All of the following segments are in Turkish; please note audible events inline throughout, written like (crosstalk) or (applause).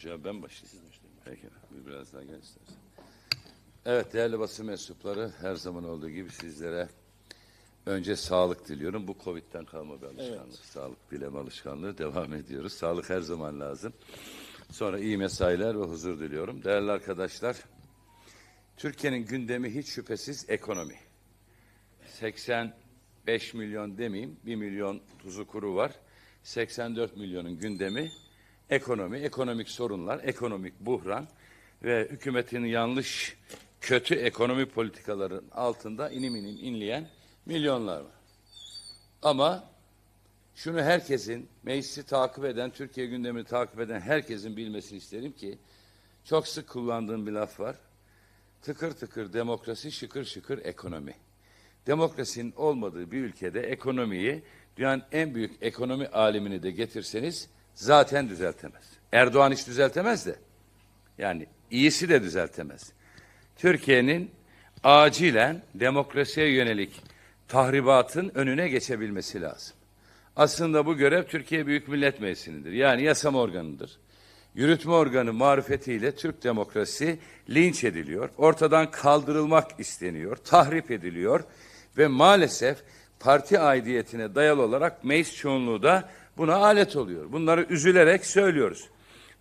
Hocam ben başlayayım. Peki. Bir biraz daha gel istersen. Evet değerli basın mensupları her zaman olduğu gibi sizlere önce sağlık diliyorum. Bu Covid'den kalma bir alışkanlık. Sağlık bileme alışkanlığı devam ediyoruz. Sağlık her zaman lazım. Sonra iyi mesailer ve huzur diliyorum. Değerli arkadaşlar, Türkiye'nin gündemi hiç şüphesiz ekonomi. 85 milyon demeyeyim, 1 milyon tuzu kuru var. 84 milyonun gündemi ekonomi, ekonomik sorunlar, ekonomik buhran ve hükümetin yanlış, kötü ekonomi politikaların altında inim inim inleyen milyonlar var. Ama şunu herkesin, meclisi takip eden, Türkiye gündemini takip eden herkesin bilmesini isterim ki, çok sık kullandığım bir laf var. Tıkır tıkır demokrasi, şıkır şıkır ekonomi. Demokrasinin olmadığı bir ülkede ekonomiyi dünyanın en büyük ekonomi alimini de getirseniz zaten düzeltemez. Erdoğan hiç düzeltemez de. Yani iyisi de düzeltemez. Türkiye'nin acilen demokrasiye yönelik tahribatın önüne geçebilmesi lazım. Aslında bu görev Türkiye Büyük Millet Meclisi'nindir. Yani yasama organıdır. Yürütme organı marifetiyle Türk demokrasi linç ediliyor, ortadan kaldırılmak isteniyor, tahrip ediliyor ve maalesef parti aidiyetine dayalı olarak meclis çoğunluğu da buna alet oluyor. Bunları üzülerek söylüyoruz.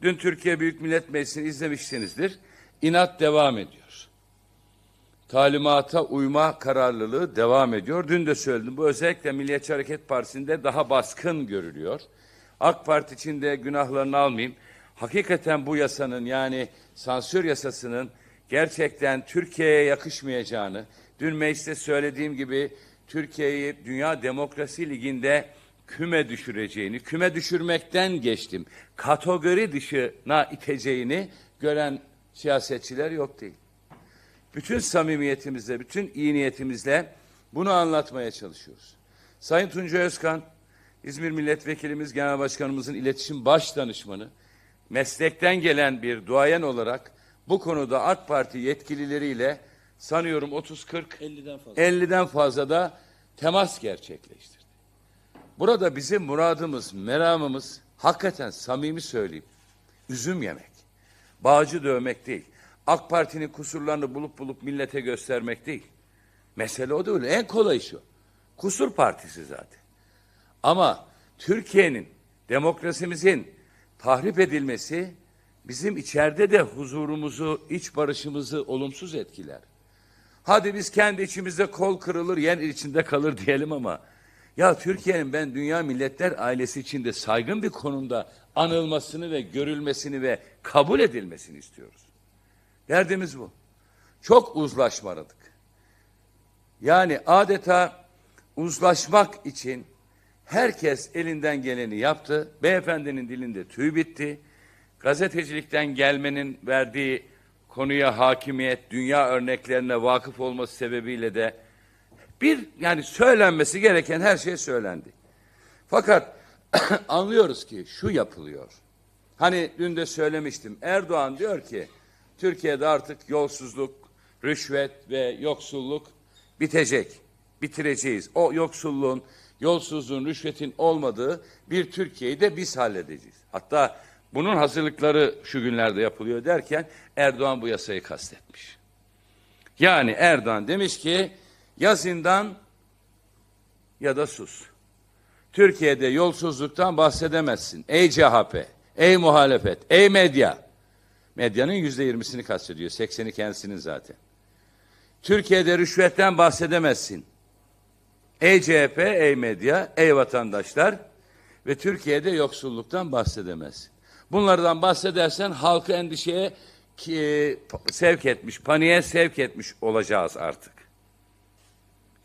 Dün Türkiye Büyük Millet Meclisi'ni izlemişsinizdir. İnat devam ediyor. Talimata uyma kararlılığı devam ediyor. Dün de söyledim. Bu özellikle Milliyetçi Hareket Partisi'nde daha baskın görülüyor. AK Parti içinde günahlarını almayayım. Hakikaten bu yasanın yani sansür yasasının gerçekten Türkiye'ye yakışmayacağını, dün mecliste söylediğim gibi Türkiye'yi Dünya Demokrasi Ligi'nde küme düşüreceğini, küme düşürmekten geçtim, kategori dışına iteceğini gören siyasetçiler yok değil. Bütün samimiyetimizle, bütün iyi niyetimizle bunu anlatmaya çalışıyoruz. Sayın Tunca Özkan, İzmir Milletvekilimiz, Genel Başkanımızın iletişim baş danışmanı, meslekten gelen bir duayen olarak bu konuda AK Parti yetkilileriyle sanıyorum 30-40 50'den fazla. 50'den fazla da temas gerçekleştirdi. Burada bizim muradımız, meramımız hakikaten samimi söyleyeyim. Üzüm yemek. Bağcı dövmek değil. AK Parti'nin kusurlarını bulup bulup millete göstermek değil. Mesele o değil. En kolay şu. Kusur partisi zaten. Ama Türkiye'nin, demokrasimizin tahrip edilmesi bizim içeride de huzurumuzu, iç barışımızı olumsuz etkiler. Hadi biz kendi içimizde kol kırılır, yer içinde kalır diyelim ama ya Türkiye'nin ben dünya milletler ailesi içinde saygın bir konumda anılmasını ve görülmesini ve kabul edilmesini istiyoruz. Derdimiz bu. Çok uzlaşmadık. Yani adeta uzlaşmak için herkes elinden geleni yaptı. Beyefendinin dilinde tüy bitti. Gazetecilikten gelmenin verdiği konuya hakimiyet, dünya örneklerine vakıf olması sebebiyle de bir yani söylenmesi gereken her şey söylendi. Fakat (clears throat) anlıyoruz ki şu yapılıyor. Hani dün de söylemiştim. Erdoğan diyor ki Türkiye'de artık yolsuzluk, rüşvet ve yoksulluk bitecek. Bitireceğiz. O yoksulluğun, yolsuzluğun, rüşvetin olmadığı bir Türkiye'yi de biz halledeceğiz. Hatta bunun hazırlıkları şu günlerde yapılıyor derken Erdoğan bu yasayı kastetmiş. Yani Erdoğan demiş ki ya zindan ya da sus. Türkiye'de yolsuzluktan bahsedemezsin. Ey CHP, ey muhalefet, ey medya. Medyanın yüzde yirmisini kastediyor. Sekseni kendisinin zaten. Türkiye'de rüşvetten bahsedemezsin. Ey CHP, ey medya, ey vatandaşlar ve Türkiye'de yoksulluktan bahsedemezsin. Bunlardan bahsedersen halkı endişeye ki, sevk etmiş, paniğe sevk etmiş olacağız artık.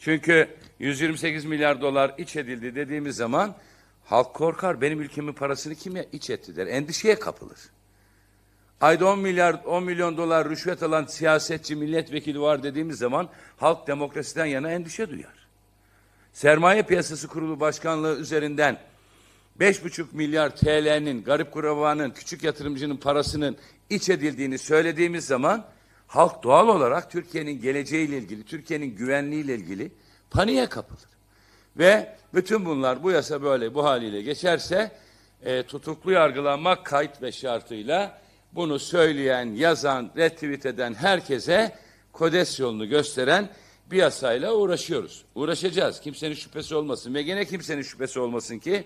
Çünkü 128 milyar dolar iç edildi dediğimiz zaman halk korkar. Benim ülkemin parasını kim iç etti der. Endişeye kapılır. Ayda 10 milyar 10 milyon dolar rüşvet alan siyasetçi milletvekili var dediğimiz zaman halk demokrasiden yana endişe duyar. Sermaye Piyasası Kurulu Başkanlığı üzerinden 5,5 milyar TL'nin garip kurabanın, küçük yatırımcının parasının iç edildiğini söylediğimiz zaman halk doğal olarak Türkiye'nin geleceğiyle ilgili, Türkiye'nin güvenliğiyle ilgili paniğe kapılır. Ve bütün bunlar bu yasa böyle bu haliyle geçerse e, tutuklu yargılanmak kayıt ve şartıyla bunu söyleyen, yazan, retweet eden herkese kodes yolunu gösteren bir yasayla uğraşıyoruz. Uğraşacağız. Kimsenin şüphesi olmasın ve gene kimsenin şüphesi olmasın ki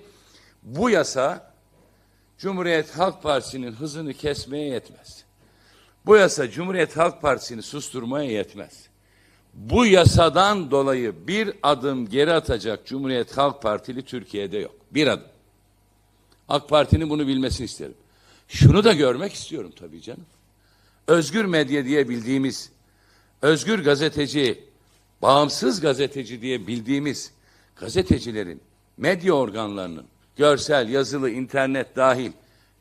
bu yasa Cumhuriyet Halk Partisi'nin hızını kesmeye yetmez. Bu yasa Cumhuriyet Halk Partisi'ni susturmaya yetmez. Bu yasadan dolayı bir adım geri atacak Cumhuriyet Halk Partili Türkiye'de yok. Bir adım. AK Parti'nin bunu bilmesini isterim. Şunu da görmek istiyorum tabii canım. Özgür medya diye bildiğimiz, özgür gazeteci, bağımsız gazeteci diye bildiğimiz gazetecilerin, medya organlarının görsel, yazılı, internet dahil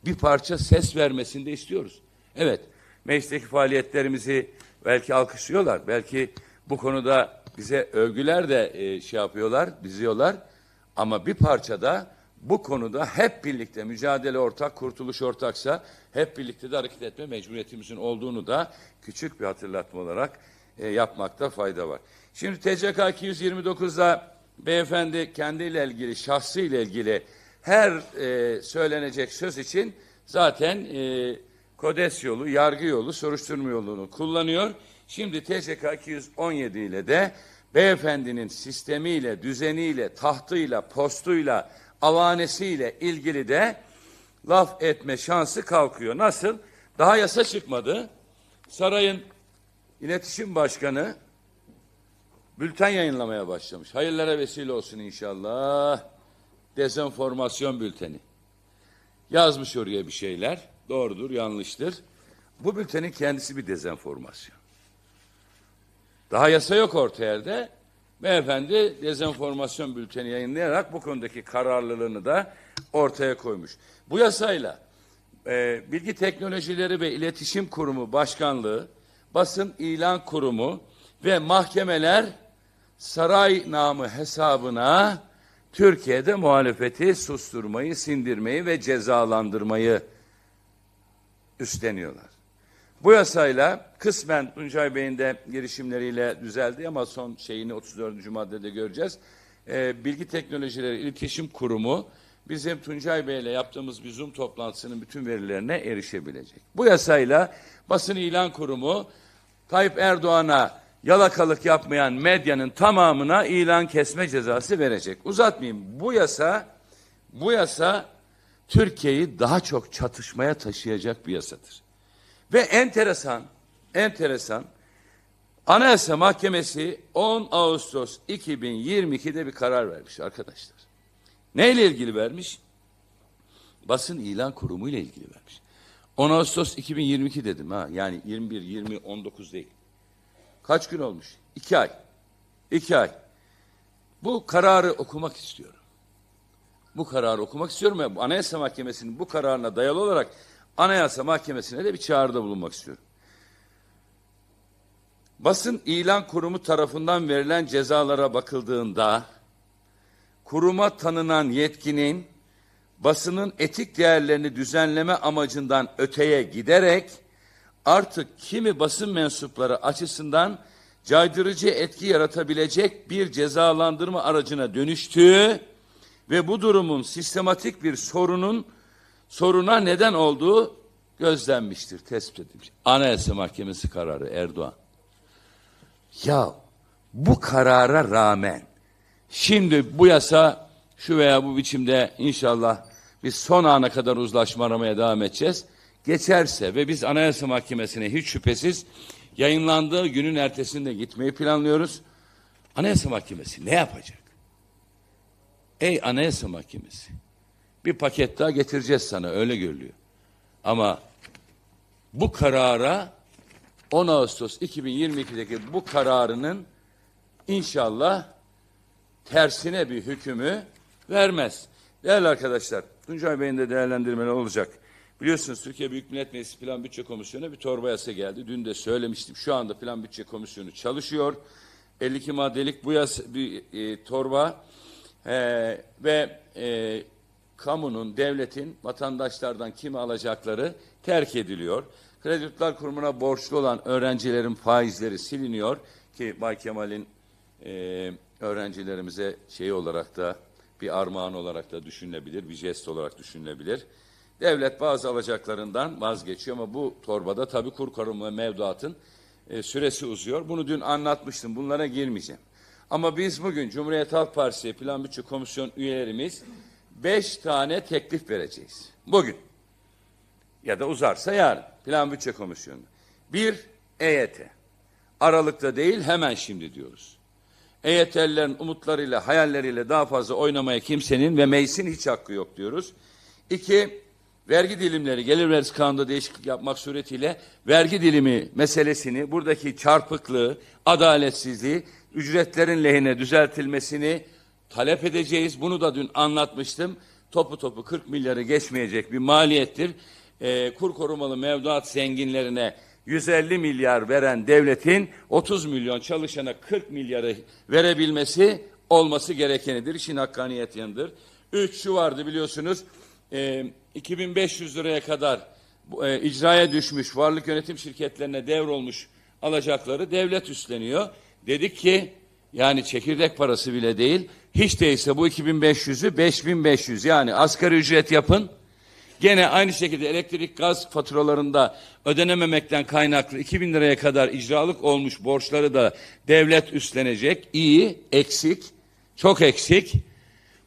bir parça ses vermesini de istiyoruz. Evet, meclisteki faaliyetlerimizi belki alkışlıyorlar, belki bu konuda bize övgüler de e, şey yapıyorlar, diziyorlar. Ama bir parçada bu konuda hep birlikte mücadele ortak, kurtuluş ortaksa hep birlikte de hareket etme mecburiyetimizin olduğunu da küçük bir hatırlatma olarak e, yapmakta fayda var. Şimdi TCK 229'da beyefendi kendiyle ilgili, şahsıyla ilgili her e, söylenecek söz için zaten e, kodes yolu, yargı yolu, soruşturma yolunu kullanıyor. Şimdi TCK 217 ile de beyefendinin sistemiyle, düzeniyle, tahtıyla, postuyla, avanesiyle ilgili de laf etme şansı kalkıyor. Nasıl? Daha yasa çıkmadı. Sarayın iletişim başkanı bülten yayınlamaya başlamış. Hayırlara vesile olsun inşallah. Dezenformasyon bülteni. Yazmış oraya bir şeyler. Doğrudur, yanlıştır. Bu bültenin kendisi bir dezenformasyon. Daha yasa yok orta yerde. Beyefendi dezenformasyon bülteni yayınlayarak bu konudaki kararlılığını da ortaya koymuş. Bu yasayla e, Bilgi Teknolojileri ve İletişim Kurumu Başkanlığı, Basın İlan Kurumu ve mahkemeler saray namı hesabına Türkiye'de muhalefeti susturmayı, sindirmeyi ve cezalandırmayı üstleniyorlar. Bu yasayla kısmen Tuncay Bey'in de girişimleriyle düzeldi ama son şeyini 34. maddede göreceğiz. Ee, Bilgi Teknolojileri İletişim Kurumu bizim Tuncay Bey'le yaptığımız bir Zoom toplantısının bütün verilerine erişebilecek. Bu yasayla basın ilan kurumu Tayyip Erdoğan'a yalakalık yapmayan medyanın tamamına ilan kesme cezası verecek. Uzatmayayım. Bu yasa bu yasa Türkiye'yi daha çok çatışmaya taşıyacak bir yasadır. Ve enteresan, enteresan, Anayasa Mahkemesi 10 Ağustos 2022'de bir karar vermiş arkadaşlar. Neyle ilgili vermiş? Basın ilan kurumu ile ilgili vermiş. 10 Ağustos 2022 dedim ha. Yani 21, 20, 19 değil. Kaç gün olmuş? İki ay. İki ay. Bu kararı okumak istiyorum. Bu kararı okumak istiyorum ve Anayasa Mahkemesi'nin bu kararına dayalı olarak Anayasa Mahkemesi'ne de bir çağrıda bulunmak istiyorum. Basın ilan kurumu tarafından verilen cezalara bakıldığında kuruma tanınan yetkinin basının etik değerlerini düzenleme amacından öteye giderek artık kimi basın mensupları açısından caydırıcı etki yaratabilecek bir cezalandırma aracına dönüştüğü ve bu durumun sistematik bir sorunun soruna neden olduğu gözlenmiştir, tespit edilmiş. Anayasa Mahkemesi kararı Erdoğan. Ya bu karara rağmen şimdi bu yasa şu veya bu biçimde inşallah biz son ana kadar uzlaşma aramaya devam edeceğiz. Geçerse ve biz Anayasa Mahkemesi'ne hiç şüphesiz yayınlandığı günün ertesinde gitmeyi planlıyoruz. Anayasa Mahkemesi ne yapacak? Ey Anayasa Mahkemesi bir paket daha getireceğiz sana öyle görülüyor. Ama bu karara 10 Ağustos 2022'deki bu kararının inşallah tersine bir hükmü vermez. Değerli arkadaşlar, Tuncay Bey'in de değerlendirmeleri olacak. Biliyorsunuz Türkiye Büyük Millet Meclisi Plan Bütçe Komisyonu'na bir torba yasa geldi. Dün de söylemiştim. Şu anda Plan Bütçe Komisyonu çalışıyor. 52 maddelik bu yasa, bir e, torba e, ve e, kamunun, devletin vatandaşlardan kimi alacakları terk ediliyor. Kredi Yurtlar Kurumu'na borçlu olan öğrencilerin faizleri siliniyor ki Bay Kemal'in e, öğrencilerimize şey olarak da bir armağan olarak da düşünülebilir, bir jest olarak düşünülebilir. Devlet bazı alacaklarından vazgeçiyor ama bu torbada tabii kur korumu ve mevduatın e, süresi uzuyor. Bunu dün anlatmıştım. Bunlara girmeyeceğim. Ama biz bugün Cumhuriyet Halk Partisi Plan Bütçe Komisyon üyelerimiz beş tane teklif vereceğiz. Bugün ya da uzarsa yarın Plan Bütçe Komisyonu. Bir, EYT. Aralıkta değil hemen şimdi diyoruz. EYT'lilerin umutlarıyla, hayalleriyle daha fazla oynamaya kimsenin ve meclisin hiç hakkı yok diyoruz. İki, vergi dilimleri, gelir vergisi kanunda değişiklik yapmak suretiyle vergi dilimi meselesini, buradaki çarpıklığı, adaletsizliği, ücretlerin lehine düzeltilmesini talep edeceğiz. Bunu da dün anlatmıştım. Topu topu 40 milyarı geçmeyecek bir maliyettir. Ee, kur korumalı mevduat zenginlerine 150 milyar veren devletin 30 milyon çalışana 40 milyarı verebilmesi olması gerekenidir. İşin hakkaniyet yanıdır. Üç şu vardı biliyorsunuz e, 2500 liraya kadar e, icraya düşmüş varlık yönetim şirketlerine devrolmuş alacakları devlet üstleniyor. Dedik ki yani çekirdek parası bile değil hiç değilse bu 2500'ü 5500 yani asgari ücret yapın. Gene aynı şekilde elektrik gaz faturalarında ödenememekten kaynaklı 2000 liraya kadar icralık olmuş borçları da devlet üstlenecek. İyi, eksik, çok eksik.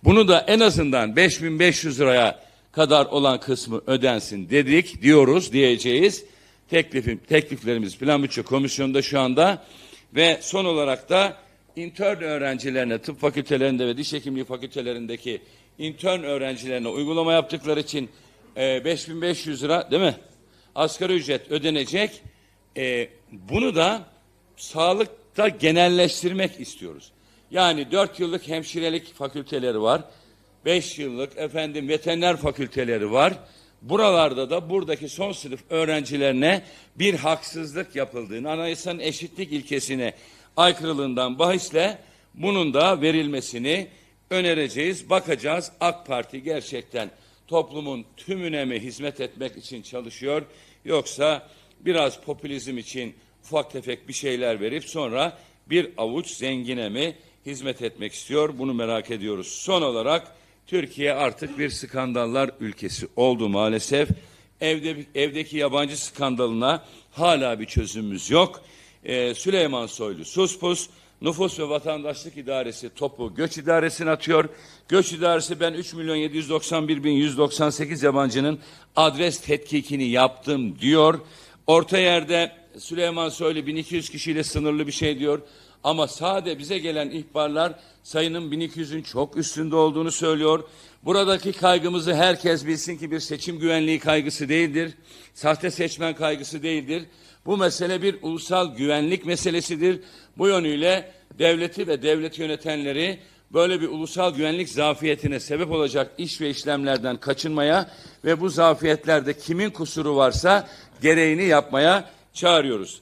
Bunu da en azından 5500 liraya kadar olan kısmı ödensin dedik, diyoruz, diyeceğiz. Teklifim, tekliflerimiz Plan Bütçe Komisyonu'nda şu anda ve son olarak da intern öğrencilerine, tıp fakültelerinde ve diş hekimliği fakültelerindeki intern öğrencilerine uygulama yaptıkları için e, 5500 lira değil mi? Asgari ücret ödenecek. E, bunu da sağlıkta genelleştirmek istiyoruz. Yani 4 yıllık hemşirelik fakülteleri var. 5 yıllık efendim veteriner fakülteleri var. Buralarda da buradaki son sınıf öğrencilerine bir haksızlık yapıldığını, anayasanın eşitlik ilkesine aykırılığından bahisle bunun da verilmesini önereceğiz. Bakacağız AK Parti gerçekten toplumun tümüne mi hizmet etmek için çalışıyor yoksa biraz popülizm için ufak tefek bir şeyler verip sonra bir avuç zengine mi hizmet etmek istiyor bunu merak ediyoruz. Son olarak Türkiye artık bir skandallar ülkesi oldu maalesef. Evde, evdeki yabancı skandalına hala bir çözümümüz yok. Ee, Süleyman Soylu suspus. Nüfus ve Vatandaşlık İdaresi topu göç idaresine atıyor. Göç idaresi ben 3 milyon 791 bin 198 yabancının adres tetkikini yaptım diyor. Orta yerde Süleyman Soylu 1200 kişiyle sınırlı bir şey diyor. Ama sade bize gelen ihbarlar sayının 1200'ün çok üstünde olduğunu söylüyor. Buradaki kaygımızı herkes bilsin ki bir seçim güvenliği kaygısı değildir. Sahte seçmen kaygısı değildir. Bu mesele bir ulusal güvenlik meselesidir. Bu yönüyle devleti ve devlet yönetenleri böyle bir ulusal güvenlik zafiyetine sebep olacak iş ve işlemlerden kaçınmaya ve bu zafiyetlerde kimin kusuru varsa gereğini yapmaya çağırıyoruz.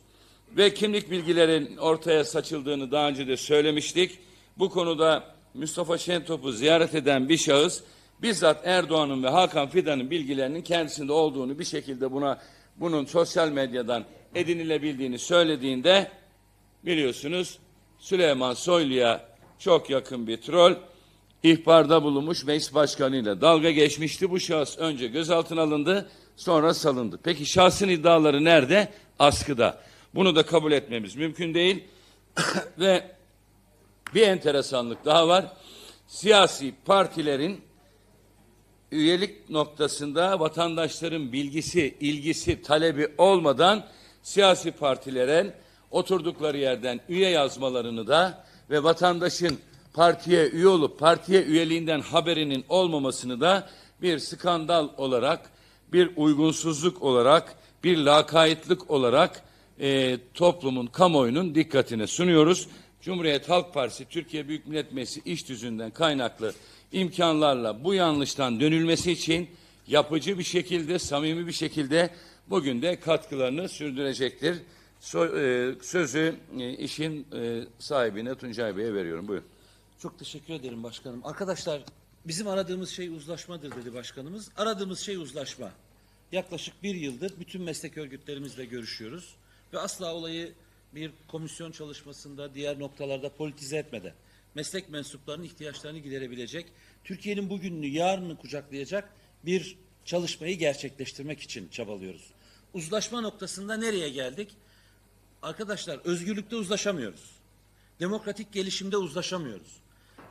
Ve kimlik bilgilerin ortaya saçıldığını daha önce de söylemiştik. Bu konuda Mustafa Şentop'u ziyaret eden bir şahıs bizzat Erdoğan'ın ve Hakan Fidan'ın bilgilerinin kendisinde olduğunu bir şekilde buna bunun sosyal medyadan edinilebildiğini söylediğinde biliyorsunuz Süleyman Soylu'ya çok yakın bir troll ihbarda bulunmuş meclis başkanıyla dalga geçmişti. Bu şahıs önce gözaltına alındı sonra salındı. Peki şahsın iddiaları nerede? Askıda. Bunu da kabul etmemiz mümkün değil. (coughs) Ve bir enteresanlık daha var. Siyasi partilerin üyelik noktasında vatandaşların bilgisi, ilgisi, talebi olmadan siyasi partilerin oturdukları yerden üye yazmalarını da ve vatandaşın partiye üye olup partiye üyeliğinden haberinin olmamasını da bir skandal olarak, bir uygunsuzluk olarak, bir lakaytlık olarak e, toplumun, kamuoyunun dikkatine sunuyoruz. Cumhuriyet Halk Partisi Türkiye Büyük Millet Meclisi iş düzünden kaynaklı imkanlarla bu yanlıştan dönülmesi için yapıcı bir şekilde, samimi bir şekilde bugün de katkılarını sürdürecektir. So, e, sözü e, işin e, sahibine Tuncay Bey'e veriyorum. Buyurun. Çok teşekkür ederim başkanım. Arkadaşlar bizim aradığımız şey uzlaşmadır dedi başkanımız. Aradığımız şey uzlaşma. Yaklaşık bir yıldır bütün meslek örgütlerimizle görüşüyoruz. Ve asla olayı bir komisyon çalışmasında diğer noktalarda politize etmeden meslek mensuplarının ihtiyaçlarını giderebilecek Türkiye'nin bugününü, yarını kucaklayacak bir çalışmayı gerçekleştirmek için çabalıyoruz. Uzlaşma noktasında nereye geldik? Arkadaşlar özgürlükte uzlaşamıyoruz. Demokratik gelişimde uzlaşamıyoruz.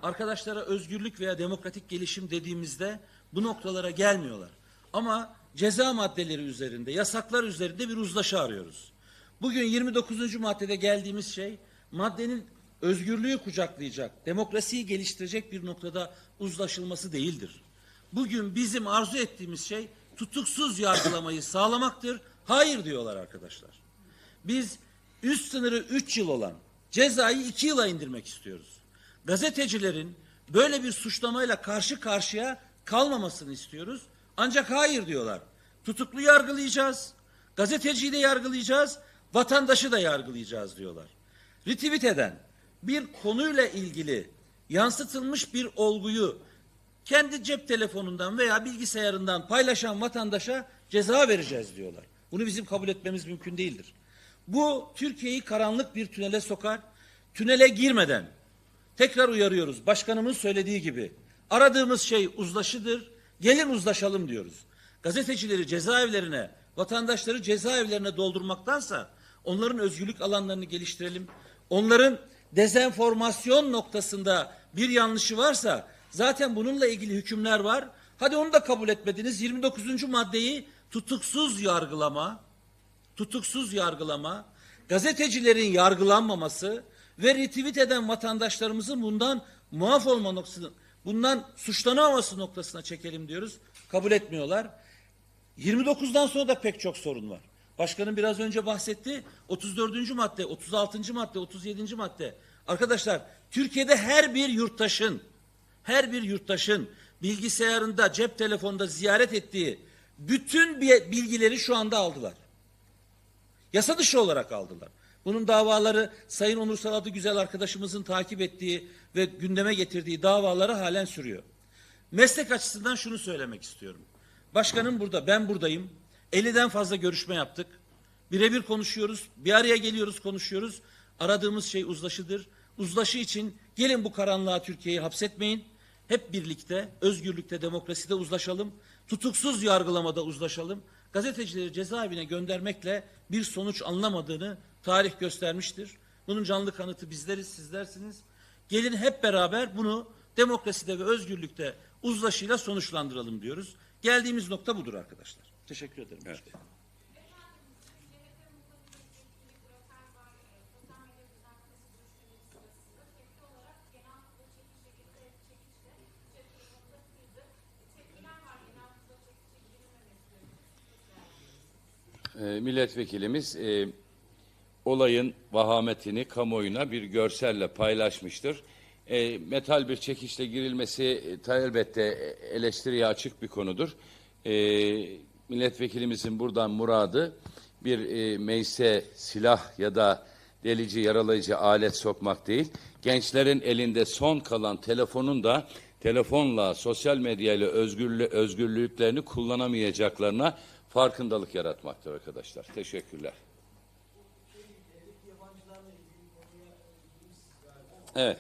Arkadaşlara özgürlük veya demokratik gelişim dediğimizde bu noktalara gelmiyorlar. Ama ceza maddeleri üzerinde, yasaklar üzerinde bir uzlaşı arıyoruz. Bugün 29. maddede geldiğimiz şey maddenin özgürlüğü kucaklayacak, demokrasiyi geliştirecek bir noktada uzlaşılması değildir. Bugün bizim arzu ettiğimiz şey tutuksuz yargılamayı sağlamaktır. Hayır diyorlar arkadaşlar. Biz üst sınırı 3 yıl olan cezayı 2 yıla indirmek istiyoruz. Gazetecilerin böyle bir suçlamayla karşı karşıya kalmamasını istiyoruz. Ancak hayır diyorlar. Tutuklu yargılayacağız. Gazeteciyi de yargılayacağız. Vatandaşı da yargılayacağız diyorlar. Retweet eden bir konuyla ilgili yansıtılmış bir olguyu kendi cep telefonundan veya bilgisayarından paylaşan vatandaşa ceza vereceğiz diyorlar. Bunu bizim kabul etmemiz mümkün değildir. Bu Türkiye'yi karanlık bir tünele sokar. Tünele girmeden tekrar uyarıyoruz. Başkanımın söylediği gibi aradığımız şey uzlaşıdır. Gelin uzlaşalım diyoruz. Gazetecileri cezaevlerine, vatandaşları cezaevlerine doldurmaktansa onların özgürlük alanlarını geliştirelim. Onların dezenformasyon noktasında bir yanlışı varsa zaten bununla ilgili hükümler var. Hadi onu da kabul etmediniz. 29. maddeyi tutuksuz yargılama, tutuksuz yargılama, gazetecilerin yargılanmaması ve retweet eden vatandaşlarımızın bundan muaf olma noktasını, bundan suçlanamaması noktasına çekelim diyoruz. Kabul etmiyorlar. 29'dan sonra da pek çok sorun var. Başkanım biraz önce bahsetti. 34. madde, 36. madde, 37. madde. Arkadaşlar Türkiye'de her bir yurttaşın her bir yurttaşın bilgisayarında, cep telefonunda ziyaret ettiği bütün bi- bilgileri şu anda aldılar. Yasa dışı olarak aldılar. Bunun davaları Sayın Onur Salatı Güzel arkadaşımızın takip ettiği ve gündeme getirdiği davaları halen sürüyor. Meslek açısından şunu söylemek istiyorum. Başkanım burada, ben buradayım. 50'den fazla görüşme yaptık. Birebir konuşuyoruz, bir araya geliyoruz, konuşuyoruz. Aradığımız şey uzlaşıdır. Uzlaşı için gelin bu karanlığa Türkiye'yi hapsetmeyin. Hep birlikte özgürlükte, demokraside uzlaşalım. Tutuksuz yargılamada uzlaşalım. Gazetecileri cezaevine göndermekle bir sonuç anlamadığını tarih göstermiştir. Bunun canlı kanıtı bizleriz, sizlersiniz. Gelin hep beraber bunu demokraside ve özgürlükte uzlaşıyla sonuçlandıralım diyoruz. Geldiğimiz nokta budur arkadaşlar. Teşekkür ederim. başkanım. E, milletvekilimiz e, olayın vahametini kamuoyuna bir görselle paylaşmıştır. E, metal bir çekişle girilmesi e, elbette eleştiriye açık bir konudur. E, milletvekilimizin buradan muradı bir e, meyse, silah ya da delici, yaralayıcı alet sokmak değil. Gençlerin elinde son kalan telefonun da telefonla, sosyal medyayla özgürlü, özgürlüklerini kullanamayacaklarına farkındalık yaratmaktır arkadaşlar. Teşekkürler. Evet.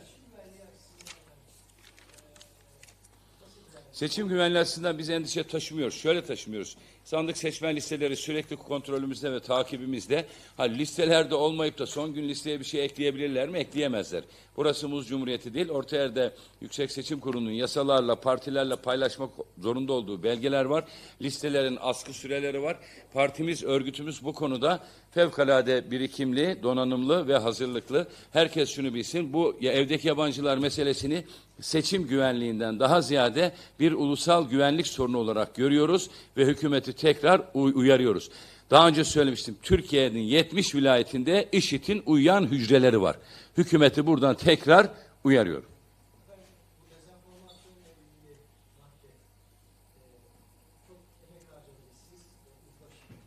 Seçim güvenliği açısından biz endişe taşımıyoruz. Şöyle taşımıyoruz. Sandık seçmen listeleri sürekli kontrolümüzde ve takibimizde. Ha listelerde olmayıp da son gün listeye bir şey ekleyebilirler mi? Ekleyemezler. Burası Muz Cumhuriyeti değil. Orta yerde Yüksek Seçim Kurulu'nun yasalarla, partilerle paylaşmak zorunda olduğu belgeler var. Listelerin askı süreleri var. Partimiz, örgütümüz bu konuda fevkalade birikimli, donanımlı ve hazırlıklı. Herkes şunu bilsin. Bu ya evdeki yabancılar meselesini seçim güvenliğinden daha ziyade bir ulusal güvenlik sorunu olarak görüyoruz ve hükümeti tekrar uy- uyarıyoruz. Daha önce söylemiştim. Türkiye'nin 70 vilayetinde IŞİD'in uyuyan hücreleri var. Hükümeti buradan tekrar uyarıyorum.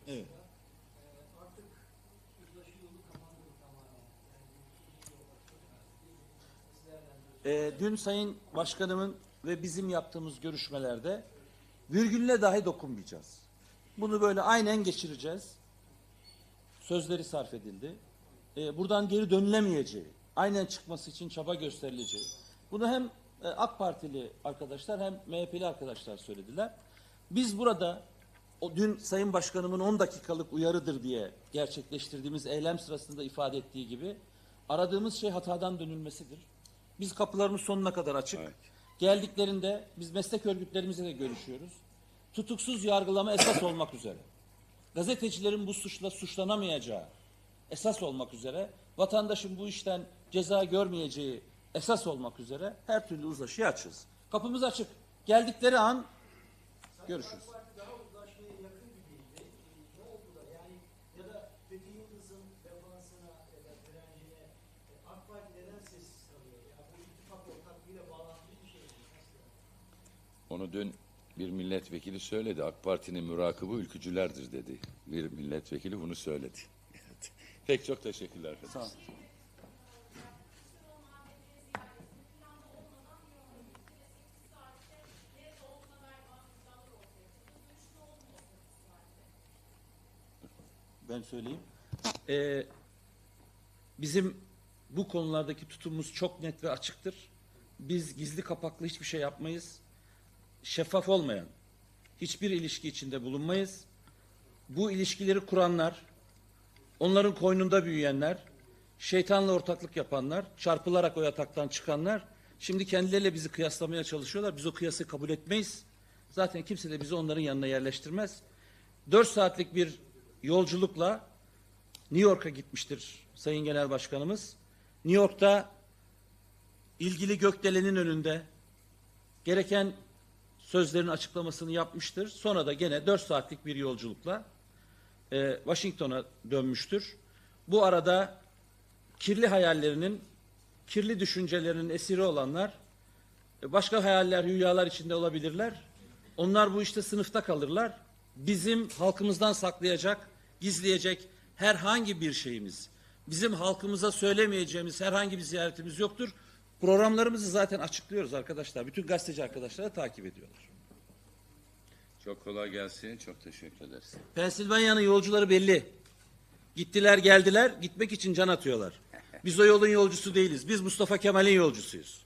Evet. Ee, dün Sayın Başkanımın ve bizim yaptığımız görüşmelerde virgülüne dahi dokunmayacağız. Bunu böyle aynen geçireceğiz. Sözleri sarf edildi. Ee, buradan geri dönülemeyeceği, aynen çıkması için çaba gösterileceği. Bunu hem e, AK Partili arkadaşlar hem MHP'li arkadaşlar söylediler. Biz burada o dün Sayın Başkanımın 10 dakikalık uyarıdır diye gerçekleştirdiğimiz eylem sırasında ifade ettiği gibi aradığımız şey hatadan dönülmesidir. Biz kapılarımız sonuna kadar açık. Evet. Geldiklerinde biz meslek örgütlerimizle de görüşüyoruz. Tutuksuz yargılama esas olmak üzere. Gazetecilerin bu suçla suçlanamayacağı esas olmak üzere, vatandaşın bu işten ceza görmeyeceği esas olmak üzere her türlü uzlaşıya açız. Kapımız açık. Geldikleri an görüşürüz. Onu dün bir milletvekili söyledi. AK Parti'nin mürakıbı ülkücülerdir dedi. Bir milletvekili bunu söyledi. (laughs) Evet. Pek çok teşekkürler. Sağ olun. Ben söyleyeyim. Ee, bizim bu konulardaki tutumumuz çok net ve açıktır. Biz gizli kapaklı hiçbir şey yapmayız. Şeffaf olmayan hiçbir ilişki içinde bulunmayız. Bu ilişkileri kuranlar, onların koynunda büyüyenler, şeytanla ortaklık yapanlar, çarpılarak o yataktan çıkanlar şimdi kendileriyle bizi kıyaslamaya çalışıyorlar. Biz o kıyası kabul etmeyiz. Zaten kimse de bizi onların yanına yerleştirmez. Dört saatlik bir yolculukla New York'a gitmiştir Sayın Genel Başkanımız. New York'ta ilgili gökdelenin önünde gereken sözlerin açıklamasını yapmıştır. Sonra da gene 4 saatlik bir yolculukla e, Washington'a dönmüştür. Bu arada kirli hayallerinin, kirli düşüncelerinin esiri olanlar e, başka hayaller, hülyalar içinde olabilirler. Onlar bu işte sınıfta kalırlar. Bizim halkımızdan saklayacak, gizleyecek herhangi bir şeyimiz, bizim halkımıza söylemeyeceğimiz herhangi bir ziyaretimiz yoktur. Programlarımızı zaten açıklıyoruz arkadaşlar. Bütün gazeteci arkadaşlar da takip ediyorlar. Çok kolay gelsin. Çok teşekkür ederiz. Pensilvanya'nın yolcuları belli. Gittiler geldiler, gitmek için can atıyorlar. Biz o yolun yolcusu değiliz. Biz Mustafa Kemal'in yolcusuyuz.